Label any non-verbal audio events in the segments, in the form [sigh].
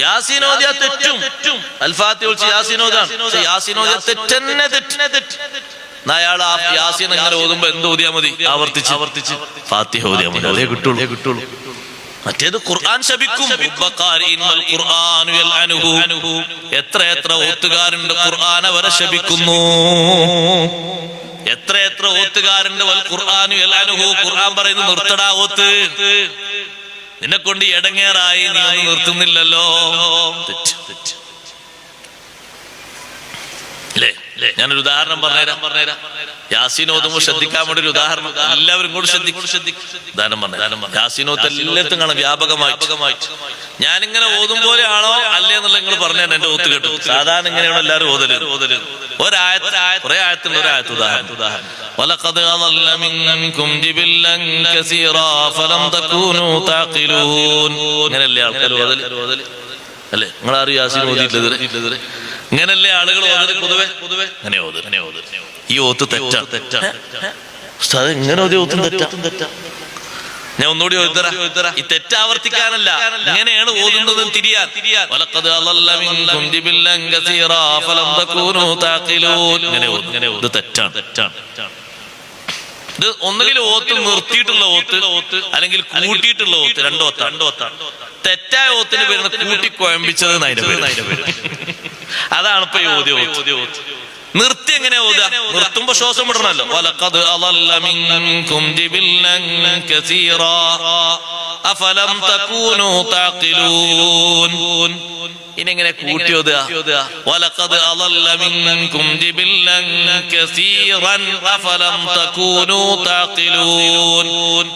യാസീനോദിയ തെറ്റും. അൽഫാത്തി വിളിച്ച് യാസീനോദാണ് പക്ഷെ യാസീനോദിയ തെറ്റന്നെ തെറ്റിനെ തെറ്റ്. അയാൾ ആ യാസീൻ ഇങ്ങനെ ഓതുമ്പോ എന്ത് ഓതിയാ മതി? ആവർത്തിച്ച്. ആവർത്തിച്ച്. ഫാത്തിഹ ഓതിയാ മതി. അതേ കിട്ടുള്ളൂ. കിട്ടുള്ളൂ. മറ്റേത് ഖുർആൻ ശപിക്കും. എത്ര എത്ര ഓത്തുകാരുണ്ട് ഖുർആൻ അവരെ ശപിക്കുന്നു. എത്ര എത്ര ഓത്തുകാരുണ്ട് യൽഅനുഹു. ഖുർആൻ പറയുന്നു നിർത്തടാ ഓത്ത്. നിന്നെ കൊണ്ട് എടങ്ങേറായി നീ നിർത്തുന്നില്ലല്ലോ. ഞാനൊരു ഉദാഹരണം പറഞ്ഞുതരാം. പറഞ്ഞുതരാം. യാസിനോത്തും ശ്രദ്ധിക്കാൻ വേണ്ടി ഒരു ഉദാഹരണം എല്ലാവരും കൂടി ശ്രദ്ധിക്കും. ദാനം പറഞ്ഞു യാസിനോത്ത് എല്ലാത്തും കാണാം വ്യാപകമായി. ഞാനിങ്ങനെ ഓതും പോലെ ആണോ അല്ലേ എന്നുള്ള നിങ്ങൾ പറഞ്ഞു എന്റെ ഓത്ത് കേട്ടു സാധാരണ ഇങ്ങനെയാണ് എല്ലാവരും ഓതൽ. ഓതൽ. ഒരായത്ത് കുറെ ആയത്തുള്ള ഒരായത്ത് ഉദാഹരണം. ഉദാഹരണം. ولقد أضل منكم جبلا كثيرا فلم تكونوا تعقلون അങ്ങനെയല്ലേ ആൾക്കാർ ഓതല് അല്ലേ നിങ്ങൾ ആരും യാസീൻ ഓതിയിട്ടില്ല ഇങ്ങനല്ലേ ആളുകൾ ഓതല് പൊതുവെ പൊതുവെ അങ്ങനെ ഓത് അങ്ങനെ ഓത് ഈ ഓത്ത് തെറ്റാ തെറ്റാ ഉസ്താദ് ഇങ്ങനെ ഓതി ഓത്തും തെറ്റാ ഞാൻ ഒന്നുകൂടി ഓതിത്തരാം ഈ തെറ്റാവർത്തിക്കാനല്ല ഇങ്ങനെയാണ് ഓതുന്നത് തിരിയാൻ വലഖദ് അളല്ല മിൻകും ജിബില്ലൻ കസീറാ ഫലം തകൂനു താഖിലൂൻ ഇങ്ങനെ ഓത് ഇങ്ങനെ ഓത് ഇത് തെറ്റാണ് തെറ്റാണ് ഇത് ഒന്നുകിൽ ഓത്ത് നിർത്തിയിട്ടുള്ള ഓത്ത് ഓത്ത് അല്ലെങ്കിൽ കൂട്ടിയിട്ടുള്ള ഓത്ത് രണ്ടോ ഓത്ത രണ്ടോ തെറ്റായ ഓത്തിന് വരുന്ന കൂട്ടി കുഴമ്പിച്ചത് [laughs] അതാണ് ഇപ്പൊ ഓതി ഓത്ത്. നിർത്തി എങ്ങനെ ഓതുക നിർത്തുമ്പോ ശ്വാസം വിടണല്ലോ മിൻകും കസീറാ. അഫലം തകൂനു താഖിലൂൻ. ഇനി എങ്ങനെ കൂട്ടി ഓതുക? ജിബില്ലൻ കസീറൻ أفلم تكونوا تعقلون.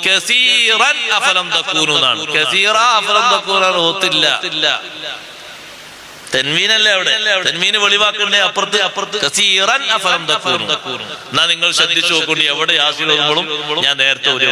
كثيرا أفلم تكونوا نعم كثيرا أفلم تكونوا ഓത്തില്ല തെൻവീനല്ലേ അവിടെ? തെൻവീന് വെളിവാക്കണ്ടേ അപ്പുറത്ത്? അപ്പുറത്ത് കസീറൻ അഫലം തക്കൂറും എന്നാ നിങ്ങൾ ശ്രദ്ധിച്ചു നോക്കൊണ്ട് എവിടെ ആശീർവദങ്ങളും ഞാൻ നേരത്തെ ഒരു